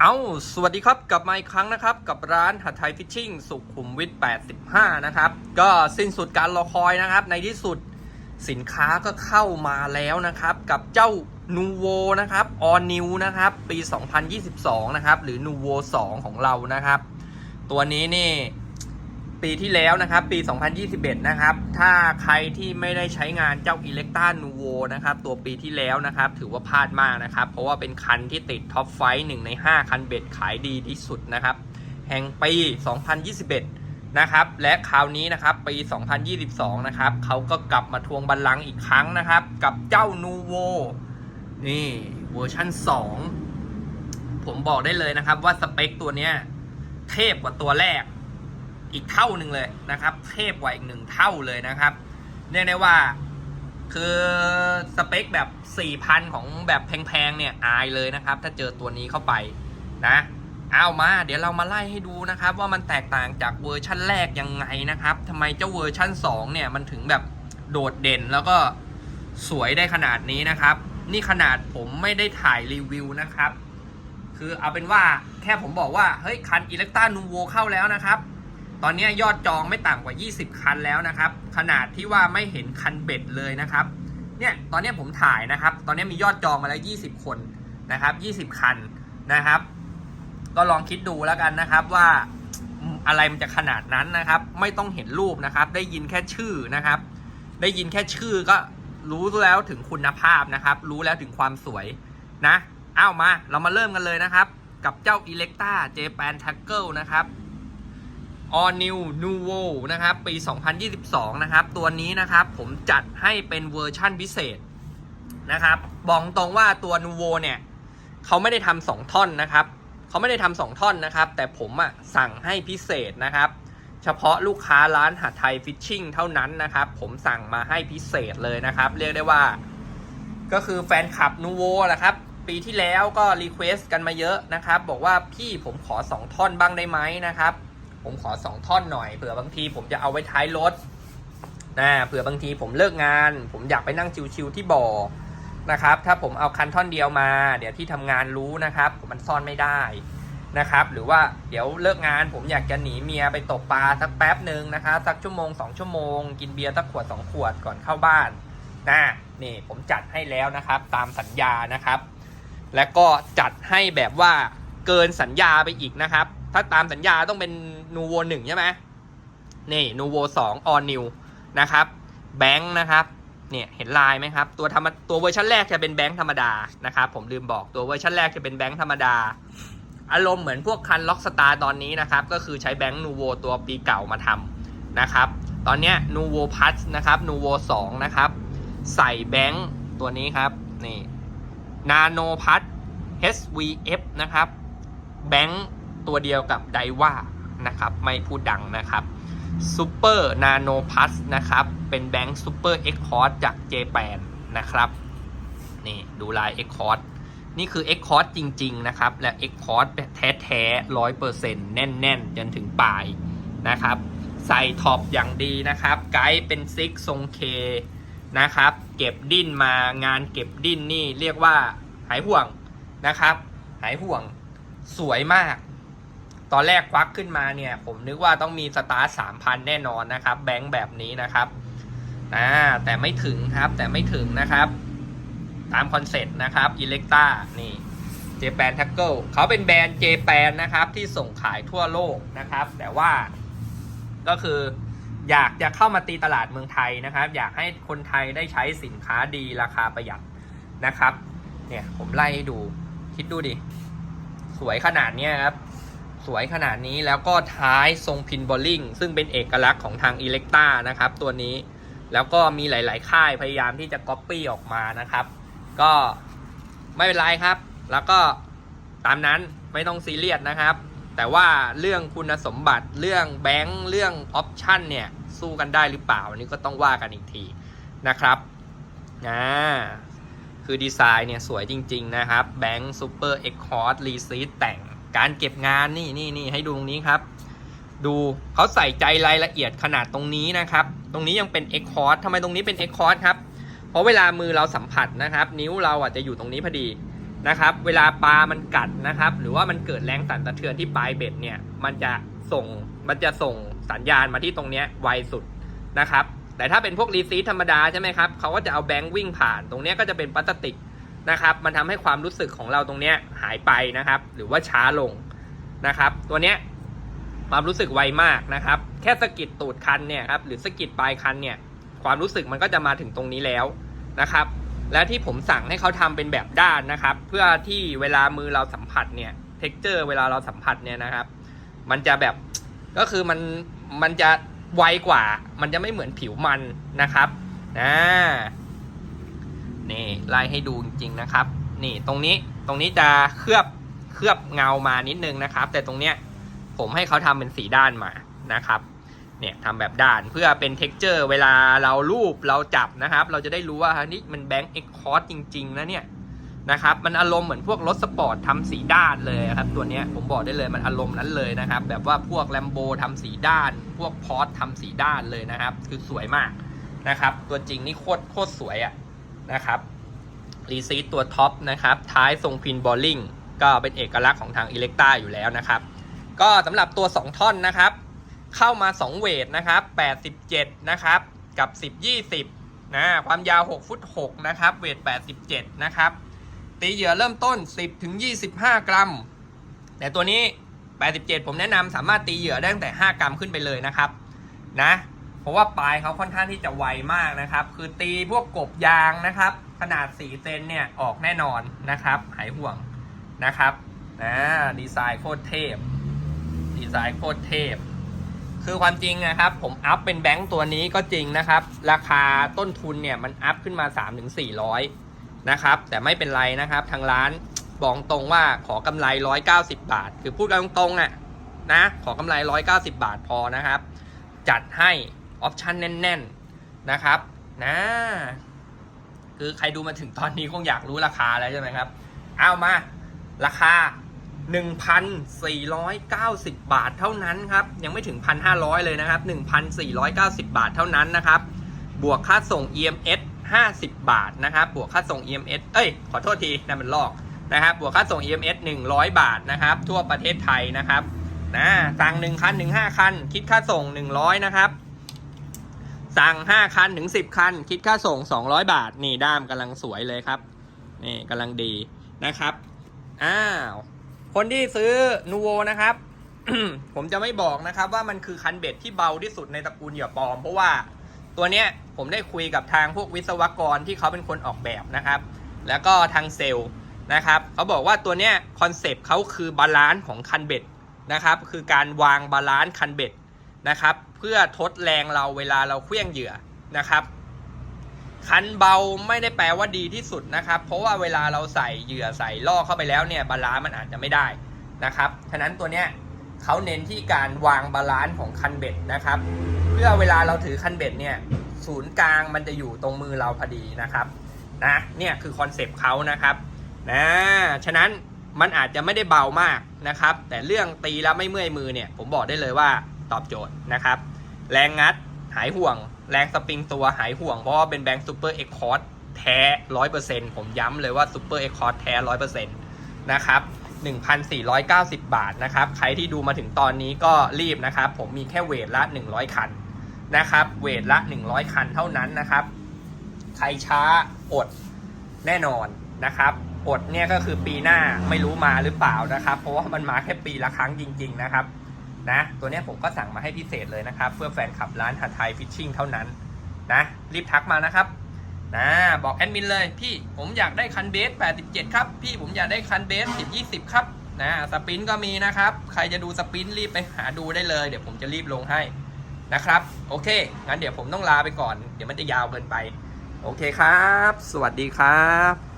เอาสวัสดีครับกลับมาอีกครั้งนะครับ กับร้านหัดไทยฟิชชิ่งสุขุมวิท 85 นะครับ ก็สิ้นสุดการรอคอยนะครับ ในที่สุดสินค้าก็เข้ามาแล้วนะครับ กับเจ้านูโวนะครับออนิวนะครับ ปี 2022 นะครับ หรือนูโว2ของเรานะครับ ตัวนี้นี่ ปีที่แล้วนะครับ ปี 2021 นะครับ ถ้าใครที่ไม่ได้ใช้งานเจ้า Electra Nuvo นะครับ ตัวปีที่แล้วนะครับ ถือว่าพลาดมากนะครับ เพราะว่าเป็นคันที่ติดท็อปไฟหนึ่งใน 5 คันเบ็ดขายดีที่สุดนะครับ แห่งปี 2021 นะครับ และคราวนี้นะครับ ปี 2022 นะครับ เขาก็กลับมาทวงบัลลังก์อีกครั้งนะครับ กับเจ้า Nuvo นี่เวอร์ชัน2 ผมบอกได้เลยนะครับว่าสเปคตัวเนี้ยเทพกว่าตัวแรก อีกเท่าหนึ่งเลยนะครับ เทพกว่าอีกหนึ่งเท่าเลยนะครับเรียกได้ว่าคือสเปคแบบ 4,000 ของแบบแพงๆเนี่ยอายเลยนะครับ ถ้าเจอตัวนี้เข้าไปนะเอามา เดี๋ยวเรามาไล่ให้ดูนะครับ ว่ามันแตกต่างจากเวอร์ชั่นแรกยังไงนะครับทำไมเจ้าเวอร์ชั่น 2 เนี่ยมันถึงแบบโดดเด่นแล้วก็สวยได้ขนาดนี้นะครับ นี่ขนาดผมไม่ได้ถ่ายรีวิวนะครับ คือเอาเป็นว่าแค่ผมบอกว่า เฮ้ย คันอิเล็กต้านูโวเข้าแล้วนะครับ ตอนนี้ยอดจองไม่ต่ำกว่า 20 คันแล้วนะครับ ขนาดที่ว่าไม่เห็นคันเบ็ดเลยนะครับ เนี่ย ตอนนี้ผมถ่ายนะครับ ตอนนี้มียอดจองมาแล้ว 20 คนนะครับ 20 คันนะครับ ก็ลองคิดดูแล้วกันนะครับว่าอะไรมันจะขนาดนั้นนะครับ ไม่ต้องเห็นรูปนะครับ ได้ยินแค่ชื่อนะครับ ได้ยินแค่ชื่อก็รู้แล้วถึงคุณภาพนะครับ รู้แล้วถึงความสวยนะ เอามา เรามาเริ่มกันเลยนะครับ กับเจ้า Electa Japan Tackle นะครับ All New Nuvo นะครับ ปี 2022 นะครับ ตัวนี้นะครับผมจัดให้เป็นเวอร์ชั่นพิเศษนะครับ บอกตรงว่าตัว Nuvo เนี่ยเขาไม่ได้ทำสองท่อนนะครับเขาไม่ได้ทำสองท่อนนะครับ แต่ผมอะสั่งให้พิเศษนะครับ เฉพาะลูกค้าร้านหาไทยฟิชชิ่งเท่านั้นนะครับ ผมสั่งมาให้พิเศษเลยนะครับ เรียกได้ว่า ก็คือแฟนคลับนูโวแหละครับปีที่แล้วก็รีเควสต์กันมาเยอะนะครับ บอกว่าพี่ผมขอ 2 ท่อนบ้างได้ไหมนะครับ ผมขอ2ท่อนหน่อยเผื่อบางทีผมจะเอาไว้ท้ายรถนะเผื่อบางทีผมเลิกงาน ผมอยากไปนั่งชิวๆที่บ่อนะครับ ถ้าผมเอาคันท่อนเดียวมา เดี๋ยวที่ทำงานรู้นะครับ มันซ่อนไม่ได้นะครับ หรือว่าเดี๋ยวเลิกงานผมอยากจะหนีเมียไปตกปลาสักแป๊บหนึ่งนะครับสักชั่วโมง 2 ชั่วโมง กินเบียร์สักขวด 2 ขวดก่อนเข้าบ้านนะนี่ผมจัดให้แล้วนะครับ ตามสัญญานะครับ และก็จัดให้แบบว่าเกินสัญญาไปอีกนะครับ ถ้าตามสัญญาต้องเป็นนูโวหนึ่งใช่ไหมนี่นูโวสองออนิวนะครับแบงค์นะครับเนี่ยเห็นลายไหมครับตัวธรรมตัวเวอร์ชันแรกจะเป็นแบงค์ธรรมดานะครับผมลืมบอกตัวเวอร์ชันแรกจะเป็นแบงค์ธรรมดา อารมณ์เหมือนพวกคันล็อกสตาร์ตอนนี้นะครับก็คือใช้แบงค์นูโวตัวปีเก่ามาทำนะครับตอนนี้นูโวพัทนะครับนูโวสองนะครับใส่แบงค์ตัวนี้ครับนี่นาโนพัท HVF นะครับแบงค์ ตัวเดียวกับไดว่านะครับไม่พูดดังนะครับซูเปอร์นาโนพัสนะครับเป็นแบงค์ซูเปอร์เอ็กคอร์จากเจแปนนะครับนี่ดูลายเอ็กคอร์นี่คือ e x c o r d จริง ๆ นะครับ และ e x c o r d แท้ๆร้อยเปอร์เซ็นต์แน่น ๆ จนถึงปลายนะครับ ใส่ท็อปอย่างดีนะครับ ไกด์เป็นซิกทรงเคนะครับ เก็บดิ้นมางานเก็บดิ้นนี่เรียกว่าหายห่วงนะครับ หายห่วงสวยมาก ตอนแรกควักขึ้นมาเนี่ย ผมนึกว่าต้องมีสตาร์สามพันแน่นอนนะครับ แบงค์แบบนี้นะครับอ่าแต่ไม่ถึงครับแต่ไม่ถึงนะครับ ตามคอนเซ็ปต์นะครับอิเล็กตานี่เจแปนทักเกิลเขาเป็นแบรนด์เจแปนนะครับที่ส่งขายทั่วโลกนะครับ แต่ว่าก็คืออยากจะเข้ามาตีตลาดเมืองไทยนะครับ อยากให้คนไทยได้ใช้สินค้าดีราคาประหยัดนะครับ เนี่ยผมไล่ให้ดูคิดดูดิ สวยขนาดเนี้ยครับ สวยขนาดนี้แล้วก็ท้ายทรงพินบอลลิงซึ่งเป็นเอกลักษณ์ของทางอิเล็กตานะครับ ตัวนี้แล้วก็มีหลาย ๆ ค่ายพยายามที่จะก๊อปปี้ออกมานะครับ ก็ไม่เป็นไรครับ แล้วก็ตามนั้นไม่ต้องซีเรียสนะครับ แต่ว่าเรื่องคุณสมบัติเรื่องแบงค์เรื่องออปชันเนี่ยสู้กันได้หรือเปล่าอันนี้ก็ต้องว่ากันอีกทีนะครับอ่าคือดีไซน์เนี่ยสวยจริง ๆ นะครับ แบงค์ซูเปอร์เอ็กคอร์ดรีซีแต่ง การเก็บงานนี่นี่นี่ให้ดูตรงนี้ครับ ดูเขาใส่ใจรายละเอียดขนาดตรงนี้นะครับ ตรงนี้ยังเป็นเอ็กคอร์ดทำไมตรงนี้เป็นเอ็กคอร์ดครับ เพราะเวลามือเราสัมผัสนะครับ นิ้วเราอาจจะอยู่ตรงนี้พอดีนะครับ เวลาปลามันกัดนะครับ หรือว่ามันเกิดแรงสั่นสะเทือนที่ปลายเบ็ดเนี่ย มันจะส่งมันจะส่งสัญญาณมาที่ตรงเนี้ยไวสุดนะครับ แต่ถ้าเป็นพวกรีซีธรรมดาใช่ไหมครับเขาก็จะเอาแบงค์วิ่งผ่าน ตรงเนี้ยก็จะเป็นพลาสติก นะครับ มันทำให้ความรู้สึกของเราตรงเนี้ยหายไปนะครับ หรือว่าช้าลงนะครับ ตัวเนี้ยความรู้สึกไวมากนะครับ แค่สะกิดตูดคันเนี่ยครับหรือสะกิดปลายคันเนี่ยความรู้สึกมันก็จะมาถึงตรงนี้แล้วนะครับ และที่ผมสั่งให้เขาทำเป็นแบบด้านนะครับ เพื่อที่เวลามือเราสัมผัสเนี่ยเท็กเจอร์เวลาเราสัมผัสเนี่ยนะครับ มันจะแบบก็คือมันมันจะไวกว่า มันจะไม่เหมือนผิวมันนะครับนะ นี่ไล่ให้ดูจริงๆนะครับ นี่ตรงนี้ตรงนี้จะเคลือบเคลือบเงามานิดนึงนะครับ แต่ตรงเนี้ยผมให้เขาทำเป็นสีด้านมานะครับ เนี่ยทำแบบด้านเพื่อเป็น t e x t อร์เวลาเรารูปเราจับนะครับ เราจะได้รู้ว่านี่มันแบงค์เอ็กคอร์จริงๆนะเนี่ยนะครับ มันอารมณ์เหมือนพวกรถสปอร์ตทำสีด้านเลยครับ ตัวเนี้ยผมบอกได้เลยมันอารมณ์นั้นเลยนะครับ แบบว่าพวกแลมโบทำสีด้าน พวกพอร์ททำสีด้านเลยนะครับ คือสวยมากนะครับ ตัวจริงนี่โคตรโคตรสวยอะ นะครับรีซีตัวท็อปนะครับท้ายทรงพินบอลลิงก็เป็นเอกลักษณ์ของทางอิเล็กต้าอยู่แล้วนะครับ ก็สำหรับตัว 2 ท่อนนะครับ เข้ามา 2 เวทนะครับ 87 นะครับ กับ 10 20 นะ ความยาว 6 ฟุต 6 นะครับ เวท 87 นะครับ ตีเหยื่อเริ่มต้น 10 ถึง 25 กรัม แต่ตัวนี้ 87 ผมแนะนำสามารถตีเหยื่อได้ตั้งแต่ 5 กรัมขึ้นไปเลยนะครับ นะ เพราะว่าปลายเขาค่อนข้างที่จะไวมากนะครับ คือตีพวกกบยางนะครับ ขนาด 4 เซนเนี่ยออกแน่นอนนะครับ หายห่วงนะครับนะดีไซน์โคตรเทพ ดีไซน์โคตรเทพ คือความจริงนะครับ ผมอัพเป็นแบงค์ตัวนี้ก็จริงนะครับ ราคาต้นทุนเนี่ยมันอัพขึ้นมา 3-400นะครับ แต่ไม่เป็นไรนะครับ ทางร้านบอกตรงว่าขอกำไร 190 บาท คือพูดกันตรงๆอะนะ ขอกำไร 190 บาทพอนะครับ จัดให้ ออปชันแน่นๆนะครับนะคือใครดูมาถึงตอนนี้คงอยากรู้ราคาแล้วใช่ไหมครับ เอามา ราคา 1,490 บาทเท่านั้นครับ ยังไม่ถึง 1,500 เลยนะครับ 1,490 บาทเท่านั้นนะครับ บวกค่าส่ง EMS 50 บาทนะครับ บวกค่าส่ง EMS เอ้ย ขอโทษทีนั่นมันลอกนะครับ บวกค่าส่ง EMS 100 บาทนะครับ ทั่วประเทศไทยนะครับ นะ สั่ง1คันถึง5คัน คิดค่าส่ง 100 นะครับ สั่ง 5 คันถึง 10 คัน คิดค่าส่ง 200 บาท นี่ด้ามกำลังสวยเลยครับ นี่กำลังดีนะครับ อ้าว คนที่ซื้อนูโวนะครับ ผมจะไม่บอกนะครับว่ามันคือคันเบ็ดที่เบาที่สุดในตระกูลเหยื่อปลอม เพราะว่าตัวเนี้ยผมได้คุยกับทางพวกวิศวกรที่เขาเป็นคนออกแบบนะครับ แล้วก็ทางเซลล์นะครับ เขาบอกว่าตัวเนี้ยคอนเซปต์เขาคือบาลานซ์ของคันเบ็ดนะครับ คือการวางบาลานซ์คันเบ็ดนะครับ พื่อทดแรงเราเวลาเราเคลื่องเหยื่อนะครับ คันเบาไม่ได้แปลว่าดีที่สุดนะครับ เพราะว่าเวลาเราใส่เหยื่อใส่ล่อเข้าไปแล้วเนี่ยบาลานซ์มันอาจจะไม่ได้นะครับฉะนั้นตัวเนี้ยเขาเน้นที่การวางบาลานซ์ของคันเบ็ดนะครับ เพื่อเวลาเราถือคันเบ็ดเนี่ยศูนย์กลางมันจะอยู่ตรงมือเราพอดีนะครับนะเนี่ยคือคอนเซปต์เขานะครับนะฉะนั้นมันอาจจะไม่ได้เบามากนะครับ แต่เรื่องตีแล้วไม่เมื่อยมือเนี่ย ผมบอกได้เลยว่าตอบโจทย์นะครับ แรงงัดหายห่วง แรงสปริงตัวหายห่วง เพราะว่าเป็นแบงค์ซูเปอร์เอ็กคอร์แท้ร้อยเปอร์เซ็นต์ผมย้ำเลยว่าซูเปอร์เอ็กคอร์แท้ร้อยเปอร์เซ็นต์นะครับ1,490 บาทนะครับ ใครที่ดูมาถึงตอนนี้ก็รีบนะครับ ผมมีแค่เวทละ 100 คันนะครับ เวทละ 100 คันเท่านั้นนะครับ ใครช้าอดแน่นอนนะครับ อดเนี่ยก็คือปีหน้าไม่รู้มาหรือเปล่านะครับ เพราะว่ามันมาแค่ปีละครั้งจริง ๆ นะครับ นะตัวนี้ผมก็สั่งมาให้พิเศษเลยนะครับ เพื่อแฟนคลับร้านหัดไทยฟิชชิ่งเท่านั้นนะรีบทักมานะครับนะบอกแอดมินเลยพี่ผมอยากได้คันเบส 87 ครับ พี่ผมอยากได้คันเบส 10 20 ครับนะสปรินต์ก็มีนะครับ ใครจะดูสปรินต์รีบไปหาดูได้เลย เดี๋ยวผมจะรีบลงให้นะครับ โอเค งั้นเดี๋ยวผมต้องลาไปก่อน เดี๋ยวมันจะยาวเกินไป โอเคครับ สวัสดีครับ